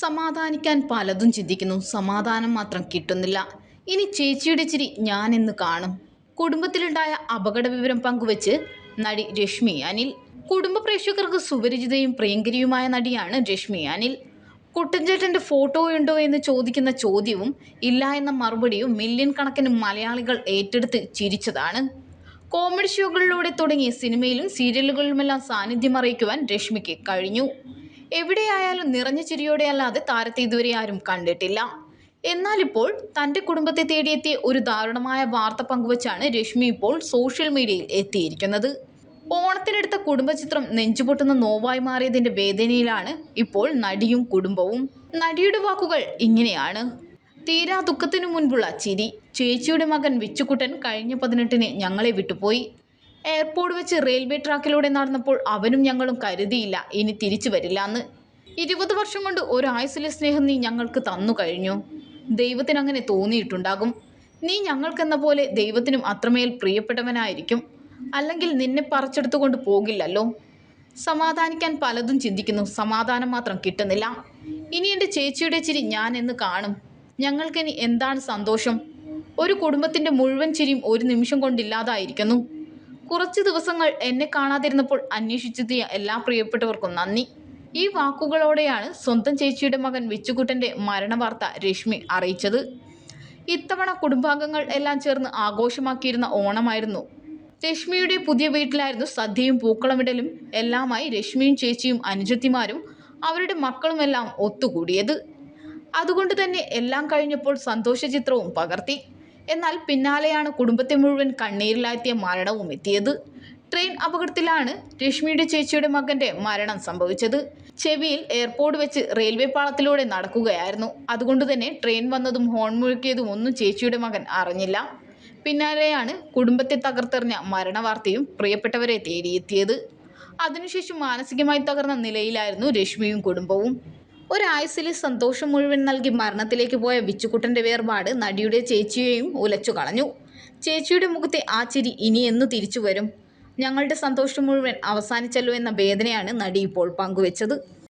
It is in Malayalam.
സമാധാനിക്കാൻ പലതും ചിന്തിക്കുന്നു. സമാധാനം മാത്രം കിട്ടുന്നില്ല. ഇനി ചേച്ചിയുടെ ചിരി ഞാനെന്ന് കാണും. കുടുംബത്തിലുണ്ടായ അപകട വിവരം പങ്കുവച്ച് നടി രശ്മി അനിൽ കുടുംബ പ്രേക്ഷകർക്ക് സുപരിചിതയും പ്രിയങ്കരിയുമായ നടിയാണ് രശ്മി അനിൽ. കുട്ടഞ്ചേട്ടന്റെ ഫോട്ടോ ഉണ്ടോ എന്ന് ചോദിക്കുന്ന ചോദ്യവും ഇല്ല എന്ന മറുപടിയും മില്യൺ കണക്കിന് മലയാളികൾ ഏറ്റെടുത്ത് ചിരിച്ചതാണ്. കോമഡി ഷോകളിലൂടെ തുടങ്ങി സിനിമയിലും സീരിയലുകളിലുമെല്ലാം സാന്നിധ്യം അറിയിക്കുവാൻ രശ്മിക്ക് കഴിഞ്ഞു. എവിടെയായാലും നിറഞ്ഞ ചിരിയോടെ അല്ലാതെ താരത്തെ ഇതുവരെ ആരും കണ്ടിട്ടില്ല. എന്നാൽ ഇപ്പോൾ തന്റെ കുടുംബത്തെ തേടിയെത്തിയ ഒരു ദാരുണമായ വാർത്ത പങ്കുവച്ചാണ് രശ്മി ഇപ്പോൾ സോഷ്യൽ മീഡിയയിൽ എത്തിയിരിക്കുന്നത്. ഓണത്തിനെടുത്ത കുടുംബചിത്രം നെഞ്ചുപൊട്ടുന്ന നോവായി മാറിയതിന്റെ വേദനയിലാണ് ഇപ്പോൾ നടിയും കുടുംബവും. നടിയുടെ വാക്കുകൾ ഇങ്ങനെയാണ്. തീരാ ദുഃഖത്തിനു മുൻപുള്ള ചിരി. ചേച്ചിയുടെ മകൻ വിച്ചുകുട്ടൻ കഴിഞ്ഞ പതിനെട്ടിന് ഞങ്ങളെ വിട്ടുപോയി. എയർപോർട്ട് വെച്ച് റെയിൽവേ ട്രാക്കിലൂടെ നടന്നപ്പോൾ അവനും ഞങ്ങളും കരുതിയില്ല ഇനി തിരിച്ചു വരില്ല എന്ന് ഇരുപത് വർഷം കൊണ്ട് ഒരായുസിലെ സ്നേഹം നീ ഞങ്ങൾക്ക് തന്നു കഴിഞ്ഞു. ദൈവത്തിന് അങ്ങനെ തോന്നിയിട്ടുണ്ടാകും. നീ ഞങ്ങൾക്കെന്ന പോലെ ദൈവത്തിനും അത്രമേൽ പ്രിയപ്പെട്ടവനായിരിക്കും. അല്ലെങ്കിൽ നിന്നെ പറിച്ചെടുത്തുകൊണ്ട് പോകില്ലല്ലോ. സമാധാനിക്കാൻ പലതും ചിന്തിക്കുന്നു. സമാധാനം മാത്രം കിട്ടുന്നില്ല. ഇനി എന്റെ ചേച്ചിയുടെ ചിരി ഞാൻ എന്ന് കാണും. ഞങ്ങൾക്കിനി എന്താണ് സന്തോഷം? ഒരു കുടുംബത്തിന്റെ മുഴുവൻ ചിരിയും ഒരു നിമിഷം കൊണ്ടില്ലാതായിരിക്കുന്നു കുറച്ച് ദിവസങ്ങൾ എന്നെ കാണാതിരുന്നപ്പോൾ അന്വേഷിച്ചെത്തിയ എല്ലാ പ്രിയപ്പെട്ടവർക്കും നന്ദി. ഈ വാക്കുകളോടെയാണ് സ്വന്തം ചേച്ചിയുടെ മകൻ വിച്ചുകുട്ടന്റെ മരണവാർത്ത രശ്മി അറിയിച്ചത്. ഇത്തവണ കുടുംബാംഗങ്ങൾ എല്ലാം ചേർന്ന് ആഘോഷമാക്കിയിരുന്ന ഓണമായിരുന്നു. രശ്മിയുടെ പുതിയ വീട്ടിലായിരുന്നു സദ്യയും പൂക്കളമിടലും. എല്ലാമായി രശ്മിയും ചേച്ചിയും അനുജത്തിമാരും അവരുടെ മക്കളുമെല്ലാം ഒത്തുകൂടിയത്. അതുകൊണ്ട് തന്നെ എല്ലാം കഴിഞ്ഞപ്പോൾ സന്തോഷ ചിത്രവും പകർത്തി. എന്നാൽ പിന്നാലെയാണ് കുടുംബത്തെ മുഴുവൻ കണ്ണീരിലാഴ്ത്തിയ മരണവും എത്തിയത്. ട്രെയിൻ അപകടത്തിലാണ് രശ്മിയുടെ ചേച്ചിയുടെ മകന്റെ മരണം സംഭവിച്ചത്. ചെവിയിൽ എയർപോർട്ട് വെച്ച് റെയിൽവേ പാളത്തിലൂടെ നടക്കുകയായിരുന്നു. അതുകൊണ്ട് തന്നെ ട്രെയിൻ വന്നതും ഹോൺ മുഴുക്കിയതും ഒന്നും ചേച്ചിയുടെ മകൻ അറിഞ്ഞില്ല. പിന്നാലെയാണ് കുടുംബത്തെ തകർത്തെറിഞ്ഞ മരണവാർത്തയും പ്രിയപ്പെട്ടവരെ തേടിയെത്തിയത്. അതിനുശേഷം മാനസികമായി തകർന്ന നിലയിലായിരുന്നു രശ്മിയും കുടുംബവും. ഒരായുസിലെ സന്തോഷം മുഴുവൻ നൽകി മരണത്തിലേക്ക് പോയ വിച്ചുകുട്ടന്റെ വേർപാട് നടിയുടെ ചേച്ചിയെയും ഉലച്ചു കളഞ്ഞു. ചേച്ചിയുടെ മുഖത്തെ ആ ചിരി ഇനി എന്ന് തിരിച്ചു വരും. ഞങ്ങളുടെ സന്തോഷം മുഴുവൻ അവസാനിച്ചല്ലോ എന്ന വേദനയാണ് നടി ഇപ്പോൾ പങ്കുവച്ചത്.